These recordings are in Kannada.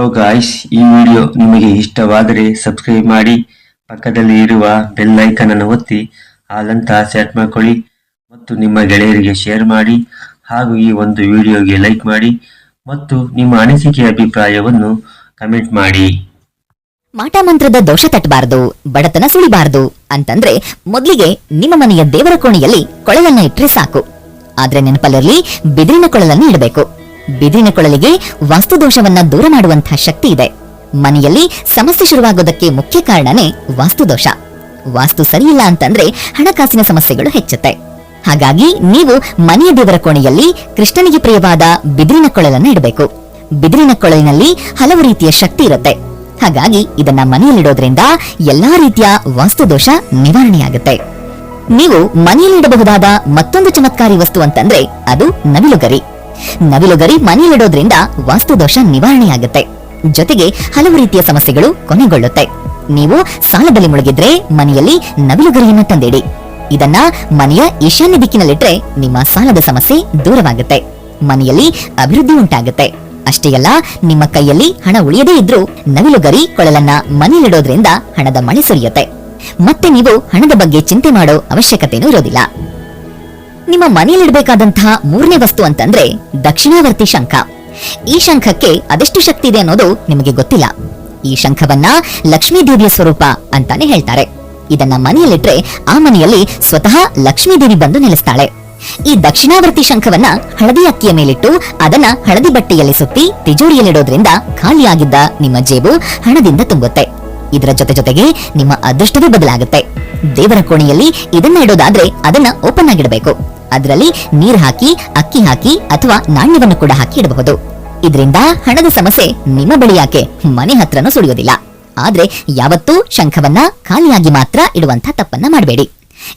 ಹಲೋ ಗಾಯ್ಸ್ ಈ ವಿಡಿಯೋ ನಿಮಗೆ ಇಷ್ಟವಾದರೆ ಸಬ್ಸ್ಕ್ರೈಬ್ ಮಾಡಿ, ಪಕ್ಕದಲ್ಲಿ ಇರುವ ಬೆಲ್ ಐಕನ್ ಅನ್ನು ಒತ್ತಿ ಹಾಲಂತ ಸೆಟ್ ಮಾಡ್ಕೊಳ್ಳಿ ಮತ್ತು ನಿಮ್ಮ ಗೆಳೆಯರಿಗೆ ಶೇರ್ ಮಾಡಿ ಹಾಗೂ ಈ ಒಂದು ವಿಡಿಯೋಗೆ ಲೈಕ್ ಮಾಡಿ ಮತ್ತು ನಿಮ್ಮ ಅನಿಸಿಕೆ ಅಭಿಪ್ರಾಯವನ್ನು ಕಮೆಂಟ್ ಮಾಡಿ. ಮಂತ್ರದ ದೋಷ ತಟ್ಟಬಾರದು, ಬಡತನ ಸುಳಿಬಾರದು ಅಂತಂದ್ರೆ ಮೊದಲಿಗೆ ನಿಮ್ಮ ಮನೆಯ ದೇವರ ಕೋಣೆಯಲ್ಲಿ ಕೊಳಲನ್ನ ಇಟ್ಟರೆ ಸಾಕು. ಆದ್ರೆ ನೆನಪಲ್ಲಿರಲಿ, ಬಿದಿರಿನ ಕೊಳಲನ್ನು ಇಡಬೇಕು. ಬಿದಿರಿನ ಕೊಳಲಿಗೆ ವಾಸ್ತು ದೋಷವನ್ನ ದೂರ ಮಾಡುವಂತಹ ಶಕ್ತಿ ಇದೆ. ಮನೆಯಲ್ಲಿ ಸಮಸ್ಯೆ ಶುರುವಾಗೋದಕ್ಕೆ ಮುಖ್ಯ ಕಾರಣನೇ ವಾಸ್ತು ದೋಷ ವಾಸ್ತು ಸರಿಯಿಲ್ಲ ಅಂತಂದ್ರೆ ಹಣಕಾಸಿನ ಸಮಸ್ಯೆಗಳು ಹೆಚ್ಚುತ್ತೆ. ಹಾಗಾಗಿ ನೀವು ಮನೆಯ ದೇವರ ಕೋಣೆಯಲ್ಲಿ ಕೃಷ್ಣನಿಗೆ ಪ್ರಿಯವಾದ ಬಿದಿರಿನ ಕೊಳಲನ್ನು ಇಡಬೇಕು. ಬಿದಿರಿನ ಕೊಳಲಿನಲ್ಲಿ ಹಲವು ರೀತಿಯ ಶಕ್ತಿ ಇರುತ್ತೆ. ಹಾಗಾಗಿ ಇದನ್ನ ಮನೆಯಲ್ಲಿಡೋದ್ರಿಂದ ಎಲ್ಲಾ ರೀತಿಯ ವಾಸ್ತುದೋಷ ನಿವಾರಣೆಯಾಗುತ್ತೆ. ನೀವು ಮನೆಯಲ್ಲಿಡಬಹುದಾದ ಮತ್ತೊಂದು ಚಮತ್ಕಾರಿ ವಸ್ತು ಅಂತಂದ್ರೆ ಅದು ನವಿಲುಗರಿ. ನವಿಲುಗರಿ ಮನೆಯಲ್ಲಿಡೋದ್ರಿಂದ ವಾಸ್ತುದೋಷ ನಿವಾರಣೆಯಾಗುತ್ತೆ. ಜೊತೆಗೆ ಹಲವು ರೀತಿಯ ಸಮಸ್ಯೆಗಳು ಕೊನೆಗೊಳ್ಳುತ್ತೆ. ನೀವು ಸಾಲದಲ್ಲಿ ಮುಳುಗಿದ್ರೆ ಮನೆಯಲ್ಲಿ ನವಿಲುಗರಿಯನ್ನು ತಂದಿಡಿ. ಇದನ್ನ ಮನೆಯ ಈಶಾನ್ಯ ದಿಕ್ಕಿನಲ್ಲಿಟ್ರೆ ನಿಮ್ಮ ಸಾಲದ ಸಮಸ್ಯೆ ದೂರವಾಗುತ್ತೆ. ಮನೆಯಲ್ಲಿ ಅಭಿವೃದ್ಧಿ ಉಂಟಾಗುತ್ತೆ. ಅಷ್ಟೇ ಅಲ್ಲ, ನಿಮ್ಮ ಕೈಯಲ್ಲಿ ಹಣ ಉಳಿಯದೇ ಇದ್ರೂ ನವಿಲುಗರಿ ಕೊಳಲನ್ನ ಮನೆಯಲ್ಲಿಡೋದ್ರಿಂದ ಹಣದ ಮಳೆ ಸುರಿಯುತ್ತೆ. ಮತ್ತೆ ನೀವು ಹಣದ ಬಗ್ಗೆ ಚಿಂತೆ ಮಾಡೋ ಅವಶ್ಯಕತೆನೂ ಇರೋದಿಲ್ಲ. ನಿಮ್ಮ ಮನೆಯಲ್ಲಿಡಬೇಕಾದಂತಹ ಮೂರನೇ ವಸ್ತು ಅಂತಂದ್ರೆ ದಕ್ಷಿಣಾವರ್ತಿ ಶಂಖ. ಈ ಶಂಖಕ್ಕೆ ಅದೆಷ್ಟು ಶಕ್ತಿ ಇದೆ ಅನ್ನೋದು ನಿಮಗೆ ಗೊತ್ತಿಲ್ಲ. ಈ ಶಂಖವನ್ನ ಲಕ್ಷ್ಮೀ ದೇವಿಯ ಸ್ವರೂಪ ಅಂತಾನೆ ಹೇಳ್ತಾರೆ. ಇದನ್ನ ಮನೆಯಲ್ಲಿಟ್ರೆ ಆ ಮನೆಯಲ್ಲಿ ಸ್ವತಃ ಲಕ್ಷ್ಮೀ ದೇವಿ ಬಂದು ನೆಲೆಸ್ತಾಳೆ. ಈ ದಕ್ಷಿಣಾವರ್ತಿ ಶಂಖವನ್ನ ಹಳದಿ ಅಕ್ಕಿಯ ಮೇಲಿಟ್ಟು ಅದನ್ನ ಹಳದಿ ಬಟ್ಟೆಯಲ್ಲಿ ಸುತ್ತಿ ತಿಜೋರಿಯಲ್ಲಿಡೋದ್ರಿಂದ ಖಾಲಿಯಾಗಿದ್ದ ನಿಮ್ಮ ಜೇಬು ಹಣದಿಂದ ತುಂಬುತ್ತೆ. ಇದರ ಜೊತೆ ಜೊತೆಗೆ ನಿಮ್ಮ ಅದೃಷ್ಟವೇ ಬದಲಾಗುತ್ತೆ. ದೇವರ ಕೋಣೆಯಲ್ಲಿ ಇದನ್ನ ಇಡೋದಾದ್ರೆ ಅದನ್ನ ಓಪನ್ ಆಗಿಡಬೇಕು. ಅದರಲ್ಲಿ ನೀರ್ ಹಾಕಿ, ಅಕ್ಕಿ ಹಾಕಿ ಅಥವಾ ನಾಣ್ಯವನ್ನು ಕೂಡ ಹಾಕಿ ಇಡಬಹುದು. ಇದರಿಂದ ಹಣದ ಸಮಸ್ಯೆ ನಿಮ್ಮ ಬಳಿ ಯಾಕೆ? ಮನೆ ಹತ್ರನೂ ಸುಳಿಯೋದಿಲ್ಲ. ಆದ್ರೆ ಯಾವತ್ತೂ ಶಂಖವನ್ನ ಖಾಲಿಯಾಗಿ ಮಾತ್ರ ಇಡುವಂತ ತಪ್ಪನ್ನ ಮಾಡಬೇಡಿ.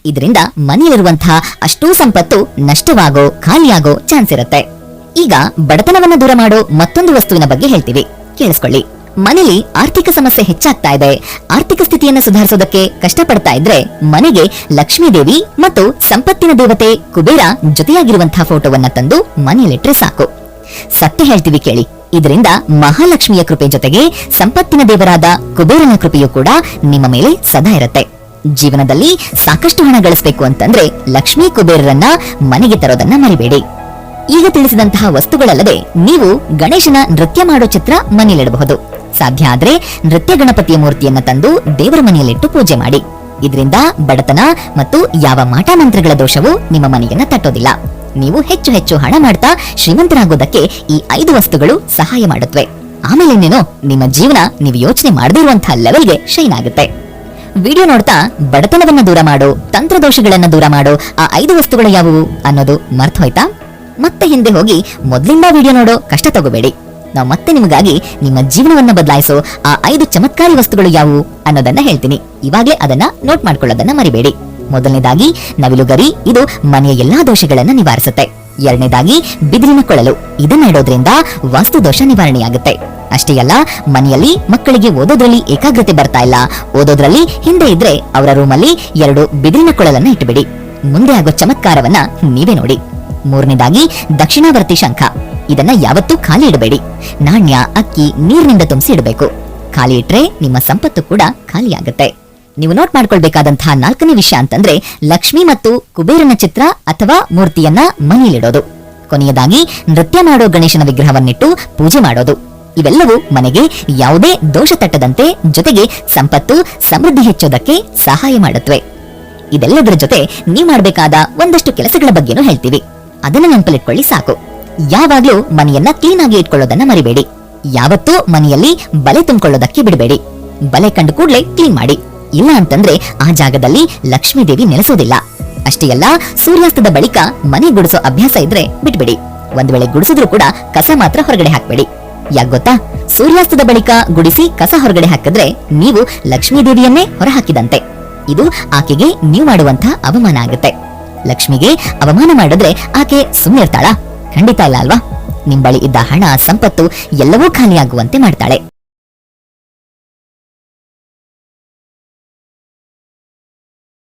ಇದರಿಂದ ಮನೆಯಲ್ಲಿರುವಂತಹ ಅಷ್ಟೂ ಸಂಪತ್ತು ನಷ್ಟವಾಗೋ, ಖಾಲಿಯಾಗೋ ಚಾನ್ಸ್ ಇರುತ್ತೆ. ಈಗ ಬಡತನವನ್ನ ದೂರ ಮಾಡೋ ಮತ್ತೊಂದು ವಸ್ತುವಿನ ಬಗ್ಗೆ ಹೇಳ್ತೀವಿ. ಕೇಳಿಸ್ಕೊಳ್ಳಿ. ಮನೇಲಿ ಆರ್ಥಿಕ ಸಮಸ್ಯೆ ಹೆಚ್ಚಾಗ್ತಾ ಇದೆ. ಆರ್ಥಿಕ ಸ್ಥಿತಿಯನ್ನ ಸುಧಾರಿಸೋದಕ್ಕೆ ಕಷ್ಟಪಡ್ತಾ ಇದ್ರೆ ಮನೆಗೆ ಲಕ್ಷ್ಮೀದೇವಿ ಮತ್ತು ಸಂಪತ್ತಿನ ದೇವತೆ ಕುಬೇರ ಜೊತೆಯಾಗಿರುವಂತಹ ಫೋಟೋವನ್ನ ತಂದು ಮನೆಯಲ್ಲಿಟ್ರೆ ಸಾಕು. ಸತ್ಯ ಹೇಳ್ತೀವಿ ಕೇಳಿ. ಇದರಿಂದ ಮಹಾಲಕ್ಷ್ಮಿಯ ಕೃಪೆ ಜೊತೆಗೆ ಸಂಪತ್ತಿನ ದೇವರಾದ ಕುಬೇರನ ಕೃಪೆಯೂ ಕೂಡ ನಿಮ್ಮ ಮೇಲೆ ಸದಾ ಇರುತ್ತೆ. ಜೀವನದಲ್ಲಿ ಸಾಕಷ್ಟು ಹಣ ಗಳಿಸಬೇಕು ಅಂತಂದ್ರೆ ಲಕ್ಷ್ಮೀ ಕುಬೇರರನ್ನ ಮನೆಗೆ ತರೋದನ್ನ ಮರಿಬೇಡಿ. ಈಗ ತಿಳಿಸಿದಂತಹ ವಸ್ತುಗಳಲ್ಲದೆ ನೀವು ಗಣೇಶನ ನೃತ್ಯ ಮಾಡೋ ಚಿತ್ರ ಮನೆಯಲ್ಲಿಡಬಹುದು. ಸಾಧ್ಯ ಆದ್ರೆ ನೃತ್ಯ ಗಣಪತಿಯ ಮೂರ್ತಿಯನ್ನ ತಂದು ದೇವರ ಮನೆಯಲ್ಲಿಟ್ಟು ಪೂಜೆ ಮಾಡಿ. ಇದರಿಂದ ಬಡತನ ಮತ್ತು ಯಾವ ಮಾಟ ಮಂತ್ರಗಳ ದೋಷವು ನಿಮ್ಮ ಮನೆಯನ್ನ ತಟ್ಟೋದಿಲ್ಲ. ನೀವು ಹೆಚ್ಚು ಹೆಚ್ಚು ಹಣ ಮಾಡ್ತಾ ಶ್ರೀಮಂತರಾಗೋದಕ್ಕೆ ಈ ಐದು ವಸ್ತುಗಳು ಸಹಾಯ ಮಾಡುತ್ತವೆ ಆಮೇಲೆ ನೀನು ನಿಮ್ಮ ಜೀವನ ನೀವು ಯೋಚನೆ ಮಾಡದೇ ಇರುವಂತಹ ಲೆವೆಲ್ಗೆ ಶೈನ್ ಆಗುತ್ತೆ. ವಿಡಿಯೋ ನೋಡ್ತಾ ಬಡತನವನ್ನ ದೂರ ಮಾಡೋ, ತಂತ್ರದೋಷಗಳನ್ನ ದೂರ ಮಾಡು, ಆ ಐದು ವಸ್ತುಗಳು ಯಾವುವು ಅನ್ನೋದು ಮರ್ತ ಹೋಯ್ತಾ ಮತ್ತೆ ಹಿಂದೆ ಹೋಗಿ ಮೊದ್ಲಿಂದ ವಿಡಿಯೋ ನೋಡೋ ಕಷ್ಟ ತಗೋಬೇಡಿ. ನಾವು ಮತ್ತೆ ನಿಮಗಾಗಿ ನಿಮ್ಮ ಜೀವನವನ್ನ ಬದಲಾಯಿಸೋ ಆ ಐದು ಚಮತ್ಕಾರಿ ವಸ್ತುಗಳು ಯಾವುವು ಅನ್ನೋದನ್ನ ಹೇಳ್ತೀನಿ. ಇವಾಗ್ಲೇ ಅದನ್ನ ನೋಟ್ ಮಾಡ್ಕೊಳ್ಳೋದನ್ನ ಮರಿಬೇಡಿ. ಮೊದಲನೇದಾಗಿ ನವಿಲುಗರಿ ಇದು ಮನೆಯ ಎಲ್ಲಾ ದೋಷಗಳನ್ನ ನಿವಾರಿಸುತ್ತೆ. ಎರಡನೇದಾಗಿ, ಬಿದಿರಿನ ಕೊಳಲು. ಇದನ್ನ ಇಡೋದ್ರಿಂದ ವಾಸ್ತು ದೋಷ ನಿವಾರಣೆಯಾಗುತ್ತೆ. ಅಷ್ಟೇ ಅಲ್ಲ, ಮನೆಯಲ್ಲಿ ಮಕ್ಕಳಿಗೆ ಓದೋದ್ರಲ್ಲಿ ಏಕಾಗ್ರತೆ ಬರ್ತಾ ಇಲ್ಲ. ಓದೋದ್ರಲ್ಲಿ ಹಿಂದೆ ಇದ್ರೆ ಅವರ ರೂಮಲ್ಲಿ ಎರಡು ಬಿದಿರಿನ ಕೊಳಲನ್ನ ಇಟ್ಟುಬಿಡಿ ಮುಂದೆ ಆಗೋ ಚಮತ್ಕಾರವನ್ನ ನೀವೇ ನೋಡಿ. ಮೂರನೇದಾಗಿ, ದಕ್ಷಿಣಾವರ್ತಿ ಶಂಖ. ಇದನ್ನ ಯಾವತ್ತೂ ಖಾಲಿ ಇಡಬೇಡಿ. ನಾಣ್ಯ, ಅಕ್ಕಿ, ನೀರಿನಿಂದ ತುಂಬಿಸಿ ಇಡಬೇಕು. ಖಾಲಿ ಇಟ್ರೆ ನಿಮ್ಮ ಸಂಪತ್ತು ಕೂಡ ಖಾಲಿಯಾಗುತ್ತೆ ನೀವು ನೋಟ್ ಮಾಡ್ಕೊಳ್ಬೇಕಾದಂತಹ ನಾಲ್ಕನೇ ವಿಷಯ ಅಂತಂದ್ರೆ, ಲಕ್ಷ್ಮಿ ಮತ್ತು ಕುಬೇರನ ಚಿತ್ರ ಅಥವಾ ಮೂರ್ತಿಯನ್ನ ಮನೆಯಲ್ಲಿಡೋದು ಕೊನೆಯದಾಗಿ, ನೃತ್ಯ ಮಾಡೋ ಗಣೇಶನ ವಿಗ್ರಹವನ್ನಿಟ್ಟು ಪೂಜೆ ಮಾಡೋದು. ಇವೆಲ್ಲವೂ ಮನೆಗೆ ಯಾವುದೇ ದೋಷ ತಟ್ಟದಂತೆ ಜೊತೆಗೆ ಸಂಪತ್ತು, ಸಮೃದ್ಧಿ ಹೆಚ್ಚೋದಕ್ಕೆ ಸಹಾಯ ಮಾಡುತ್ತವೆ. ಇದೆಲ್ಲದರ ಜೊತೆ ನೀವು ಮಾಡಬೇಕಾದ ಒಂದಷ್ಟು ಕೆಲಸಗಳ ಬಗ್ಗೆನೂ ಹೇಳ್ತೀವಿ. ಅದನ್ನ ನೆನಪಲ್ಲಿಟ್ಕೊಳ್ಳಿ ಸಾಕು. ಯಾವಾಗ್ಲೂ ಮನೆಯನ್ನ ಕ್ಲೀನ್ ಆಗಿ ಇಟ್ಕೊಳ್ಳೋದನ್ನ ಮರಿಬೇಡಿ. ಯಾವತ್ತೂ ಮನೆಯಲ್ಲಿ ಬಲೆ ತುಂಬಿಕೊಳ್ಳೋದಕ್ಕೆ ಬಿಡಬೇಡಿ. ಬಲೆ ಕಂಡು ಕೂಡಲೇ ಕ್ಲೀನ್ ಮಾಡಿ. ಇಲ್ಲ ಅಂತಂದ್ರೆ ಆ ಜಾಗದಲ್ಲಿ ಲಕ್ಷ್ಮೀ ದೇವಿ ನೆಲೆಸೋದಿಲ್ಲ. ಅಷ್ಟೇ ಅಲ್ಲ, ಸೂರ್ಯಾಸ್ತದ ಬಳಿಕ ಮನೆ ಗುಡಿಸೋ ಅಭ್ಯಾಸ ಇದ್ರೆ ಬಿಟ್ಬಿಡಿ. ಒಂದ್ ವೇಳೆ ಗುಡಿಸಿದ್ರು ಕೂಡ ಕಸ ಮಾತ್ರ ಹೊರಗಡೆ ಹಾಕ್ಬೇಡಿ. ಯಾಕೆ ಗೊತ್ತಾ? ಸೂರ್ಯಾಸ್ತದ ಬಳಿಕ ಗುಡಿಸಿ ಕಸ ಹೊರಗಡೆ ಹಾಕಿದ್ರೆ ನೀವು ಲಕ್ಷ್ಮೀ ದೇವಿಯನ್ನೇ ಹೊರಹಾಕಿದಂತೆ. ಇದು ಆಕೆಗೆ ನೀವು ಮಾಡುವಂತಹ ಅವಮಾನ ಆಗುತ್ತೆ. ಲಕ್ಷ್ಮಿಗೆ ಅವಮಾನ ಮಾಡಿದ್ರೆ ಆಕೆ ಸುಮ್ಮನಿರ್ತಾಳಾ ಖಂಡಿತ ಇಲ್ಲ ಅಲ್ವಾ? ನಿಮ್ ಬಳಿ ಇದ್ದ ಹಣ ಸಂಪತ್ತು ಎಲ್ಲವೂ ಖಾಲಿಯಾಗುವಂತೆ ಮಾಡ್ತಾಳೆ.